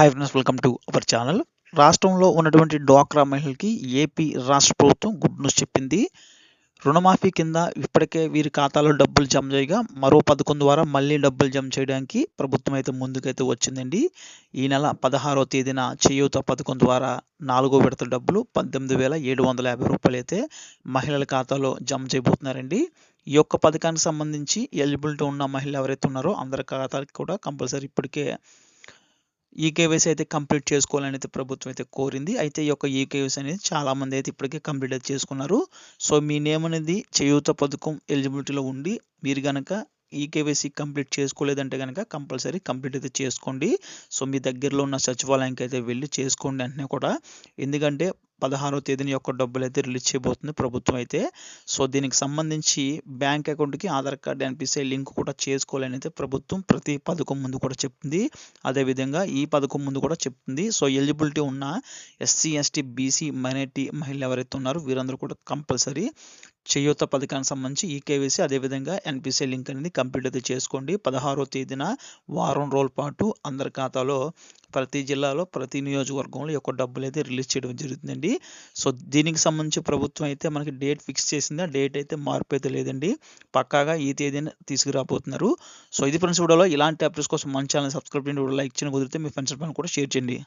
Hi friends welcome to our channel రాష్ట్రంలో ఉన్నటువంటి డ్వాక్రా మహిళలకి ఏపీ రాష్ట్ర ప్రభుత్వం గుడ్ న్యూస్ చెప్పింది. రుణమాఫీ కింద ఇప్పటికే వీరి ఖాతాలో డబ్బులు జమ చేయగా మరో పథకం ద్వారా మళ్ళీ డబ్బులు జమ చేయడానికి ప్రభుత్వం అయితే ముందుకైతే వచ్చిందండి. ఈ నెల పదహారో తేదీన చేయూత పథకం ద్వారా నాలుగో విడత డబ్బులు పద్దెనిమిది వేల ఏడు వందల యాభై రూపాయలు అయితే మహిళల ఖాతాలో జమ చేయబోతున్నారండి. ఈ యొక్క పథకానికి సంబంధించి ఎలిజిబిలిటీ ఉన్న మహిళలు ఎవరైతే ఉన్నారో అందరి ఖాతాలకు కూడా కంపల్సరీ ఇప్పటికే ఈ కేవైసీ అయితే కంప్లీట్ చేసుకోవాలని అయితే ప్రభుత్వం అయితే కోరింది. అయితే ఈ యొక్క ఈ కేవైసీ అనేది చాలామంది అయితే ఇప్పటికే కంప్లీట్ అయితే చేసుకున్నారు. సో మీ నేమ్ అనేది చేయూత పథకం ఎలిజిబిలిటీలో ఉండి మీరు కనుక ఈ కేవైసీ కంప్లీట్ చేసుకోలేదంటే కనుక కంపల్సరీ కంప్లీట్ అయితే చేసుకోండి. సో మీ దగ్గరలో ఉన్న సచివాలయానికి అయితే వెళ్ళి చేసుకోండి అంటే కూడా. ఎందుకంటే పదహారో తేదీన యొక్క డబ్బులు అయితే రిలీజ్ చేయబోతుంది ప్రభుత్వం అయితే. సో దీనికి సంబంధించి బ్యాంక్ అకౌంట్కి ఆధార్ కార్డ్ ఎన్పిసిఐ లింక్ కూడా చేసుకోవాలని అయితే ప్రభుత్వం ప్రతి పథకం ముందు కూడా చెప్తుంది. అదేవిధంగా ఈ పథకం ముందు కూడా చెప్తుంది. సో ఎలిజిబిలిటీ ఉన్న ఎస్సీ ఎస్టీ బీసీ మైనార్టీ మహిళలు ఎవరైతే ఉన్నారో వీరందరూ కూడా కంపల్సరీ చేయూత పథకానికి సంబంధించి ఈ కేవైసీ అదేవిధంగా ఎన్పిసిఐ లింక్ అనేది కంప్లీట్ అయితే చేసుకోండి. పదహారో తేదీన వారం రోజుల పాటు అందరి ఖాతాలో ప్రతి జిల్లాలో ప్రతి నియోజకవర్గంలో యొక్క డబ్బులు అయితే రిలీజ్ చేయడం జరుగుతుందండి. సో దీనికి సంబంధించి ప్రభుత్వం అయితే మనకి డేట్ ఫిక్స్ చేసింది. ఆ డేట్ అయితే మార్పు అయితే లేదండి. పక్కాగా ఈ తేదీన తీసుకురాబోతున్నారు. సో ఇది ఫ్రెండ్స్ వీడియోలో ఇలాంటి అప్డేట్స్ కోసం మన ఛానల్ సబ్స్క్రైబ్ చేయండి. లైక్ చేయడం కుదిరితే మీ ఫ్రెండ్స్ పైన కూడా షేర్ చేయండి.